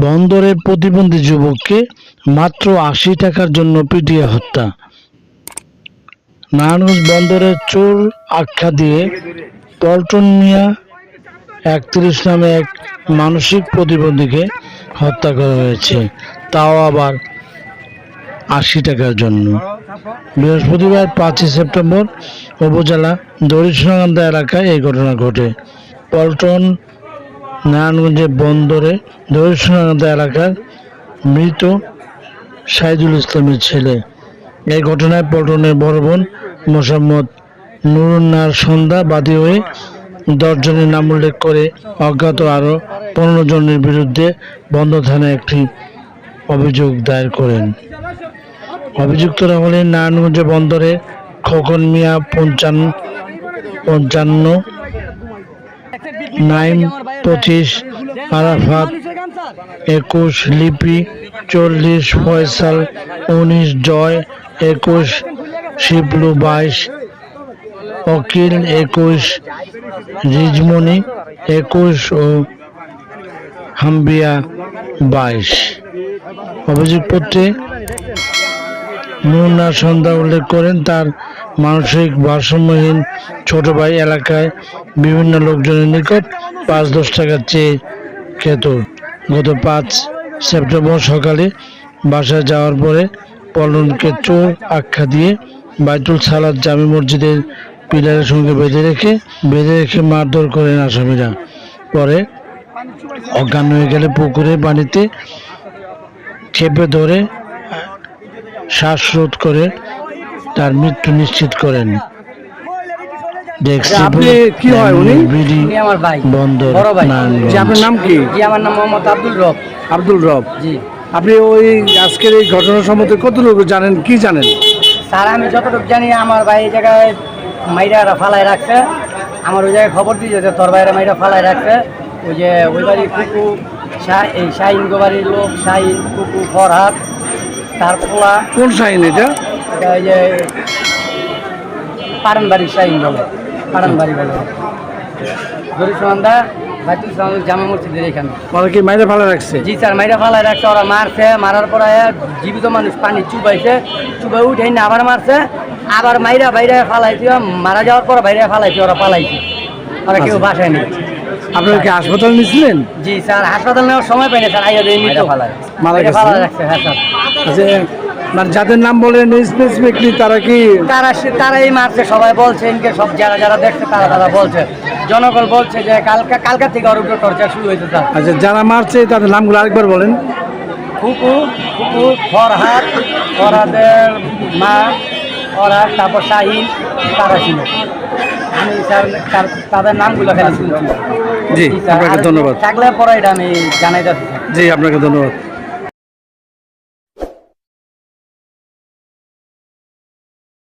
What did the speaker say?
বন্দরের প্রতিবন্ধী যুবককে মাত্র আশি টাকার জন্য পিটিয়ে হত্যা। নারায়ণগঞ্জ বন্দরের চোর আখ্যা দিয়ে পল্টন মিয়া একত্রিশ নামে এক মানসিক প্রতিবন্ধীকে হত্যা করা হয়েছে। তাও আবার আশি টাকার জন্য। বৃহস্পতিবার পাঁচই সেপ্টেম্বর উপজেলা দরিদ্রকান্দা এলাকায় এই ঘটনা ঘটে। পল্টন নারায়ণগঞ্জের বন্দরে দরিদ্রকান্দা এলাকার মৃত সাইদুল ইসলামের ছেলে। এই ঘটনায় পল্টনের বড় বোন মোসাম্মদ নুরুন্নার সন্ধ্যা বাদী হয়ে দশজনের নাম উল্লেখ করে অজ্ঞাত আরও পনেরো জনের বিরুদ্ধে বন্ধ থানায় একটি অভিযোগ দায়ের করেন। অভিযুক্তরা হলেন নারায়ণগঞ্জ বন্দরে খোকন মিয়া পঞ্চান্ন পঞ্চান্ন নাইম পঁচিশ আরাফাত একুশ লিপি চল্লিশ ফয়সাল উনিশ জয় একুশ শিবলু বাইশ অকিল একুশ রিজমণি একুশ ও হাম্বিয়া বাইশ। অভিযোগপত্রে নুরনার সন্ধ্যা উল্লেখ করেন, তার মানসিক ভারসাম্যহীন ছোট ভাই এলাকায় বিভিন্ন লোকজনের নিকট পাঁচ দশ টাকা চেয়ে খেত। গত পাঁচ সেপ্টেম্বর সকালে বাসায় যাওয়ার পরে পলনকে চোর আখ্যা দিয়ে বাইতুল সালাদ জামি মসজিদের পিলারের সঙ্গে বেঁধে রেখে বেঁধে রেখে মারধর করেন আসামিরা। পরে অজ্ঞান হয়ে গেলে পুকুরে পানিতে খেপে ধরে শ্বাসরোধ করে তার মৃত্যু নিশ্চিত করেন। দেখছি আপনি কি হয় উনি? বিডি আমার ভাই। বন্দর বড় ভাই। আপনার নাম কি? জি আমার নাম মোহাম্মদ আব্দুল রব। আব্দুল রব। জি। আপনি ওই আজকের এই ঘটনা সম্বন্ধে কতটুকু জানেন কি জানেন? স্যার আমি যতটুকু জানি আমার ভাই এই জায়গায় মাইরা ফালাই রাখছে। আমার ওই জায়গায় খবর দিয়েছে যে তোর বাইরে মাইরা ফালাই রাখছে। ওই যে ওই বাড়ির কুকু শাহ- এই শাহিন গোবাড়ির লোক শাহিন কুকু ফরহাদ তার পোলা। কোন সাইন এটা? যে পারানবাড়ি শাহিন বলে পারানবাড়ি বলে। জামা মসজিদের এখানে। ওরা কি মাইরে রাখছে? জি স্যার মাইরা ফালাই রাখছে ওরা মারছে মারার পরে জীবিত মানুষ পানি চুবাইছে চুবাই উঠে না আবার মারছে আবার মাইরা বাইরে ফালাইছে মারা যাওয়ার পর বাইরে ফালাইছে ওরা পালাইছে। ওরা কেউ বাসায় নেই। আপনারা কি হাসপাতাল নিয়েছিলেন? জি স্যার হাসপাতাল নেওয়ার সময় পাইনি স্যার আইয়া দিয়ে মৃত মারা মারা গেছে? হ্যাঁ স্যার। আচ্ছা মানে যাদের নাম বলেন স্পেসিফিকলি তারা কি তারা সে- তারাই মারছে সবাই বলছে ইনকে সব যারা যারা দেখছে তারা তারা বলছে। জনগণ বলছে যে কালকা কালকা থেকে ওর উপরে টর্চার শুরু হয়েছে স্যার। আচ্ছা যারা মারছে তাদের নামগুলো আরেকবার বলেন। কুকু কুকু ফরহাদ ফরহাদের মা ফরহাদ তারপর শাহিন তারা ছিল আমি স্যার তার- তাদের নামগুলো খালি শুনছি। জি আপনাকে ধন্যবাদ। থাকলে পরে এটা আমি জানাই যাচ্ছি। জি আপনাকে ধন্যবাদ।